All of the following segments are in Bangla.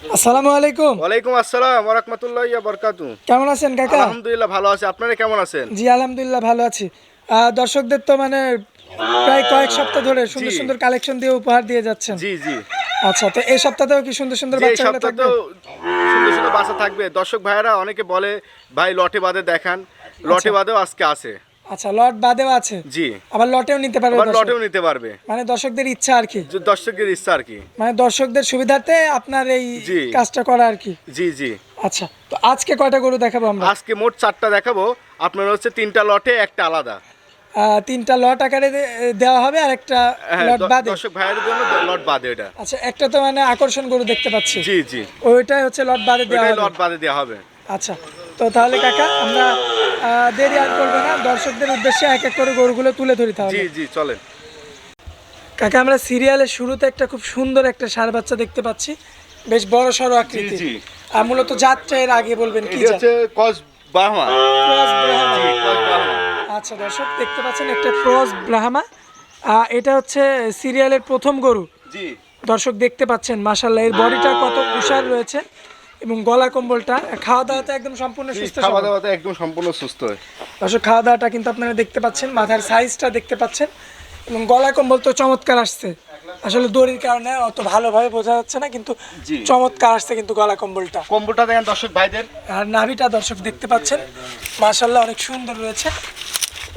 আসসালামু আলাইকুম। ওয়ালাইকুম আসসালাম ওয়া রাহমাতুল্লাহি ওয়া বারাকাতু। কেমন আছেন কাকা? আলহামদুলিল্লাহ ভালো আছি। আপনারা কেমন আছেন? জি আলহামদুলিল্লাহ ভালো আছি। দর্শকদের তো মানে প্রায় কয়েক সপ্তাহ ধরে সুন্দর সুন্দর কালেকশন দিয়ে উপহার দিয়ে যাচ্ছেন। জি জি। আচ্ছা তো এই সপ্তাহতেও কি সুন্দর সুন্দর থাকবে? সুন্দর সুন্দর বাসা থাকবে। দর্শক ভাইয়েরা অনেকে বলে ভাই লটে বাদে দেখান। লটে বাদেও আজকে আছে। আচ্ছা লট বাদেও আছে। জি। আবার লটেও নিতে পারবে আবার লটেও নিতে পারবে। মানে দর্শকদের ইচ্ছা আর কি। যে দর্শকের ইচ্ছা আর কি। মানে দর্শকদের সুবিধার্থে আপনার এই। কাজটা করা আর কি। জি জি। আচ্ছা তো আজকে কয়টা গরু দেখাবো আমরা? আজকে মোট চারটা দেখাবো। আপনার হচ্ছে তিনটা লটে একটা আলাদা। তিনটা লট আকারে দেওয়া হবে আর একটা হ্যাঁ লট বাদে। দর্শক ভাইয়ের জন্য লট বাদে এটা আচ্ছা একটা তো মানে আকর্ষণ গরু দেখতে পাচ্ছি। জি জি। ওইটাই হচ্ছে লট বাদে দেওয়া হবে। লট বাদে দেওয়া হবে। আচ্ছা তো তাহলে কাকা আমরা দেরি আর করব না। দর্শকদের উদ্দেশ্যে এক এক করে গরুগুলো তুলে ধরি তাহলে। জি জি চলেন। কাকা আমরা সিরিয়ালের শুরুতে একটা খুব সুন্দর একটা সার বাচ্চা দেখতে পাচ্ছি। বেশ বড় সড়ো আকৃতি জি। আর মূলত জাতটা এর আগে বলবেন কি এটা হচ্ছে কস ক্রস ব্রাহ্মা। আচ্ছা দর্শক দেখতে পাচ্ছেন একটা ক্রস ব্রাহ্মা। এটা হচ্ছে সিরিয়ালের প্রথম গরু। জি। দর্শক দেখতে পাচ্ছেন মাশাল্লাহ এর বডিটা কত উষার রয়েছে। এবং গলা কম্বলটা খাওয়া দাওয়াতে একদম সম্পূর্ণ সুস্থ খাওয়া। দাওয়াতে একদম সম্পূর্ণ সুস্থ। হয় দর্শক খাওয়া দাওয়াটা কিন্তু আপনারা দেখতে পাচ্ছেন মাথার সাইজটা দেখতে পাচ্ছেন এবং গলা কম্বল তো চমৎকার আসছে। আসলে দড়ির কারণে অত ভালোভাবে বোঝা যাচ্ছে না কিন্তু চমৎকার আসছে কিন্তু গলা কম্বলটা। কম্বলটা দেখেন দর্শক ভাইদের। আর নাভিটা দর্শক দেখতে পাচ্ছেন মাশাল্লাহ অনেক সুন্দর রয়েছে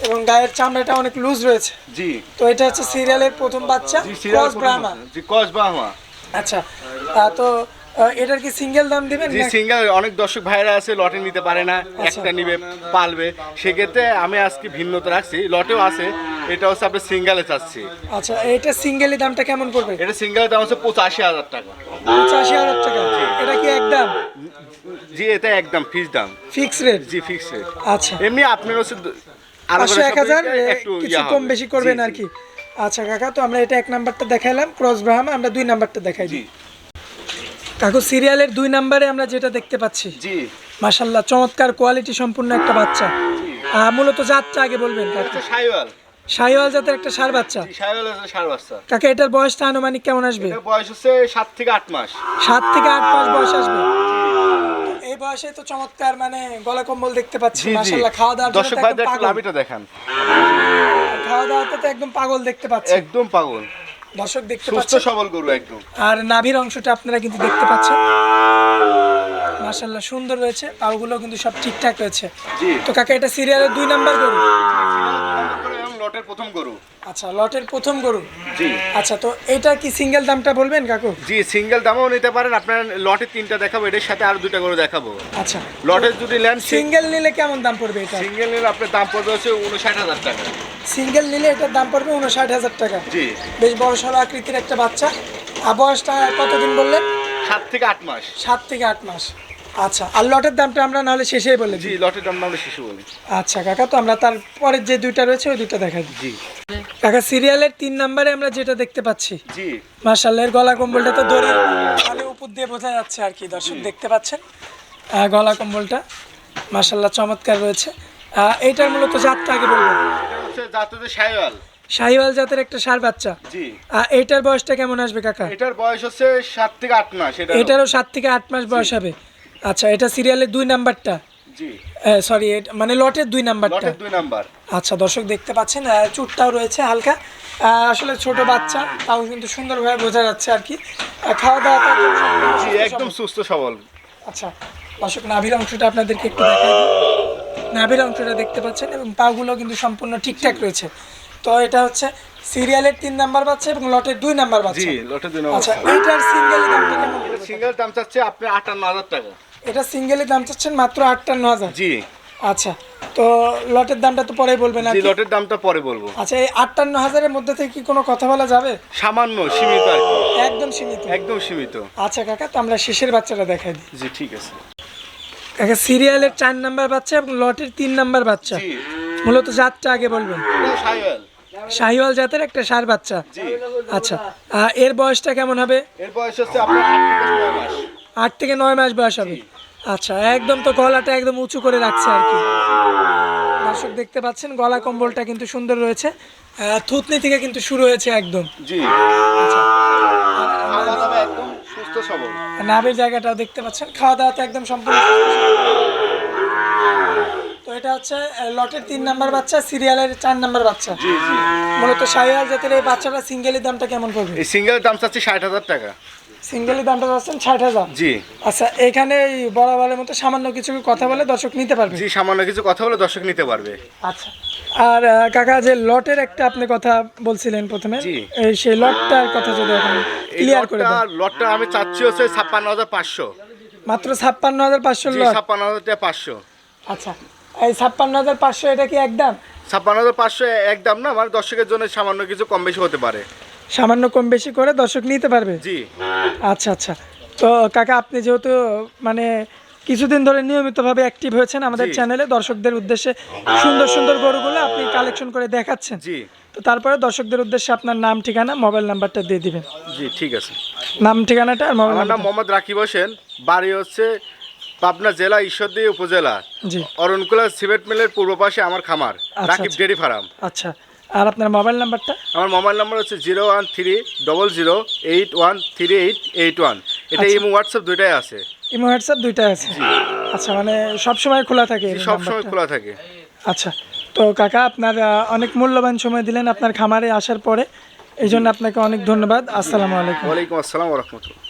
এবং গায়ের চামড়াটা অনেক লুজ রয়েছে। জি। তো এটা হচ্ছে সিরিয়ালের প্রথম বাচ্চা ক্রস ব্রাহ্মা জি কস বাহমা আচ্ছা তো এটার কি সিঙ্গেল দাম দিবেন জি সিঙ্গেল অনেক দর্শক ভাইরা আছে লটে নিতে পারে না একটা নিবে পালবে। সেক্ষেত্রে আমি আজকে ভিন্নতা রাখছি লটেও আছে এটা হচ্ছে আপনি সিঙ্গেলে চাচ্ছি। আচ্ছা এটা সিঙ্গেলি দামটা কেমন পড়বে? এটা সিঙ্গেলের দাম হচ্ছে পঁচাশি হাজার টাকা। পঁচাশি হাজার টাকা। এটা কি একদম জি এটা একদম ফিক্স দাম। ফিক্স রেট জি ফিক্স রেট আচ্ছা। এমনি আপনার হচ্ছে পাঁচশো এক হাজার একটু কিছু কম বেশি করবেন আর কি। আচ্ছা কাকা তো আমরা এটা এক নাম্বারটা দেখাইলাম ক্রস ব্রাহ্মা আমরা দুই নাম্বারটা দেখাই দিই। কাকু সিরিয়ালের দুই নাম্বারে আমরা যেটা দেখতে পাচ্ছি। জি। মাশাল্লাহ চমৎকার কোয়ালিটি সম্পূর্ণ একটা বাচ্চা। মূলত জাতটা আগে বলবেন সাইওয়াল শাহিওয়াল। জাতের একটা সার বাচ্চা। জি সাইওয়াল হচ্ছে সাড়ে বাচ্চা। কাকা এটার বয়সটা আনুমানিক কেমন আসবে? বয়স হচ্ছে সাত থেকে আট মাস। সাত থেকে আট মাস বয়স আসবে। এই বয়সে তো চমৎকার মানে গলা কম্বল দেখতে পাচ্ছি জি খাওয়া জন্য দর্শক ভাইদের লাভিটা দেখান। খাওয়া দাওয়াতে তো একদম পাগল দেখতে পাচ্ছি। একদম পাগল। দর্শক দেখতে সুস্থ সবল গরু একদম। আর নাভির অংশটা আপনারা কিন্তু দেখতে পাচ্ছেন। মাশাআল্লাহ সুন্দর রয়েছে। পাগুলো কিন্তু সব ঠিকঠাক রয়েছে। জি। তো কাকা এটা সিরিয়ালের দুই নাম্বার গরু। লটের প্রথম গরু। আচ্ছা লটের প্রথম গরু? জি। আচ্ছা তো এটা কি সিঙ্গেল দামটা বলবেন কাকু? জি সিঙ্গেল দামও নিতে পারেন। আপনার লটে তিনটা দেখাবো এটার সাথে আরও দুইটা গরু দেখাবো। আচ্ছা। লটের যদি নেন সিঙ্গেল নিলে কেমন দাম পড়বে এটা? সিঙ্গেল নিলে আপনার দাম পড়বে হচ্ছে উনষাট হাজার টাকা। সিঙ্গেল নিলে এটার দাম পড়বে উনষাট হাজার টাকা। জি। বেশ বড় সড়ো আকৃতির একটা বাচ্চা। আর বয়সটা কতদিন বললেন? সাত থেকে আট মাস। সাত থেকে আট মাস। আচ্ছা আর লটের দামটা আমরা নাহলে শেষেই বলে জি দিই। লটের দাম আমরা শিশু বলি। আচ্ছা কাকা তো আমরা তার পরের যে দুইটা রয়েছে ওই দুইটা দেখাই দিই। জি। কাকা সিরিয়ালের তিন নম্বরে আমরা যেটা দেখতে পাচ্ছি জি। মার্শাল্লের গলা কম্বলটা তো দড়ির মানে উপর দিয়ে বোঝা যাচ্ছে আর কি দর্শক দেখতে পাচ্ছেন? আহ, গলা কম্বলটা মার্শাল্লাহ চমৎকার রয়েছে। আহ, এইটার মূলত জাতটা আগে বলব। এটা হচ্ছে সাইওয়াল শাহিওয়াল। জাতের একটা সার বাচ্চা। জি। আহ, এইটার বয়সটা কেমন আসবে কাকা? এটার বয়স হচ্ছে সাত থেকে আট মাস এটা এটারও সাত থেকে আট মাস বয়স হবে। আচ্ছা এটা সিরিয়ালের দুই নাম্বারটা? জি। সরি মানে লটের দুই নাম্বারটা? লটের দুই নাম্বার। আচ্ছা দর্শক দেখতে পাচ্ছেন চুটটাও রয়েছে হালকা। আসলে ছোট বাচ্চা তাও কিন্তু সুন্দরভাবে বোঝা যাচ্ছে আর কি। খাওয়া দাওয়া একদম জি সুস্থ একদম সবল। সুস্থ সবল। আচ্ছা দর্শক নাভির অংশটা আপনাদেরকে একটু দেখাই নাভির অংশটা দেখতে পাচ্ছেন এবং পাগুলো কিন্তু সম্পূর্ণ ঠিকঠাক রয়েছে। তো এটা হচ্ছে সিরিয়ালের তিন নাম্বার বাচ্চা এবং লটের দুই নাম্বার বাচ্চা। জি লটের দুই নাম্বার আচ্ছা এইটার সিঙ্গেল দামটা কেমন? সিঙ্গেল দাম চাচ্ছে আপনার আটান্ন হাজার টাকা। এটা সিঙ্গেলের দাম চাচ্ছেন মাত্র আটান্ন হাজার। জি। আচ্ছা তো লটের দামটা তো পরেই বলবেন আর জি লটের দামটা পরে বলব। আচ্ছা এই আটান্ন হাজারের মধ্যে থেকে কি কোনো কথা বলা যাবে? সামান্য সীমিত আর কি। একদম সীমিত। একদম সীমিত। আচ্ছা কাকা তো আমরা শেষের বাচ্চাটা দেখাই দিই। জি ঠিক আছে। কাকা সিরিয়ালের চার নাম্বার বাচ্চা এবং লটের তিন নাম্বার বাচ্চা। জি। মূলত জাতটা আগে বলবেন। শাহিওয়াল। জাতের একটা সার বাচ্চা। জি। আচ্ছা এর বয়সটা কেমন হবে? এর বয়স হচ্ছে আপনার আট থেকে নয় মাস। বয়স হবে। আচ্ছা একদম তো গলাটা একদম উঁচু করে রাখছে আর কি। দর্শক দেখতে পাচ্ছেন গলা কম্বলটা কিন্তু সুন্দর রয়েছে। থুতনি থেকে কিন্তু শুরু হয়েছে একদম। জি। খাওয়া দাওয়া একদম সুস্থ সবল নাভির জায়গাটাও দেখতে পাচ্ছেন খাওয়া দাওয়াতে একদম সম্পূর্ণ তো এটা হচ্ছে লটের তিন নাম্বার বাচ্চা সিরিয়ালের চার নাম্বার বাচ্চা। জি জি। মূলত শাহিয়াল জাতের এই বাচ্চাটা সিঙ্গেলের দামটা কেমন পড়বে? এই সিঙ্গেলের দাম চাচ্ছি ষাট হাজার টাকা। সিঙ্গেলের দামটা পাচ্ছেন ষাট হাজার। জি। আচ্ছা এখানে বরাবরের মতো সামান্য কিছু কথা বলে দর্শক নিতে পারবে? জি সামান্য কিছু কথা বলে দর্শক নিতে পারবে। আচ্ছা আর কাকা যে লটের একটা আপনি কথা বলছিলেন প্রথমে এই সেই লটটার কথা যদি এখন ক্লিয়ার করে লটটা দেন। লটটা আমি চাচ্ছি হচ্ছে ছাপ্পান্ন হাজার পাঁচশো। মাত্র ছাপ্পান্ন হাজার পাঁচশো ছাপ্পান্ন হাজার পাঁচশো। আচ্ছা এই ছাপ্পান্ন হাজার পাঁচশো এটা কি একদম? ছাপ্পান্ন হাজার পাঁচশো একদম না মানে দর্শকের জন্য সামান্য কিছু কম বেশি হতে পারে। সামান্য কম বেশি করে দর্শক নিতে পারবে? জি। আচ্ছা আচ্ছা। তো কাকা আপনি যেহেতু মানে কিছুদিন ধরে নিয়মিতভাবে অ্যাক্টিভ হয়েছেন আমাদের চ্যানেলে দর্শকদের উদ্দেশ্যে সুন্দর সুন্দর গরুগুলো আপনি কালেকশন করে দেখাচ্ছেন। জি। তো তারপরে দর্শকদের উদ্দেশ্যে আপনার নাম ঠিকানা মোবাইল নাম্বারটা দিয়ে দিবেন। জি ঠিক আছে। নাম ঠিকানাটা আর মোবাইল আমার নাম নাম্বার মোহাম্মদ রাকিব হোসেন। বাড়ি হচ্ছে পাবনা জেলা ঈশ্বরদী উপজেলা। জি। অরণকুলা সিমেন্ট মিলের পূর্ব পাশে আমার খামার রাকিব আচ্ছা। Dairy farm. আচ্ছা। আর আপনার মোবাইল নাম্বারটা? আমার মোবাইল নাম্বার হচ্ছে zero one three double zero eight one three eight eight one. এটা আচ্ছা। ইমো হোয়াটসঅ্যাপ দুইটাই আছে। ইমো হোয়াটসঅ্যাপ দুইটাই আছে? আচ্ছা মানে সব সময় খোলা থাকে এই সব সময় খোলা থাকে। আচ্ছা তো কাকা আপনার অনেক মূল্যবান সময় দিলেন আপনার খামারে আসার পরে। এই জন্য আপনাকে অনেক ধন্যবাদ। আসসালামু আলাইকুম। ওয়ালাইকুম আসসালাম রহমতুল্লাহ।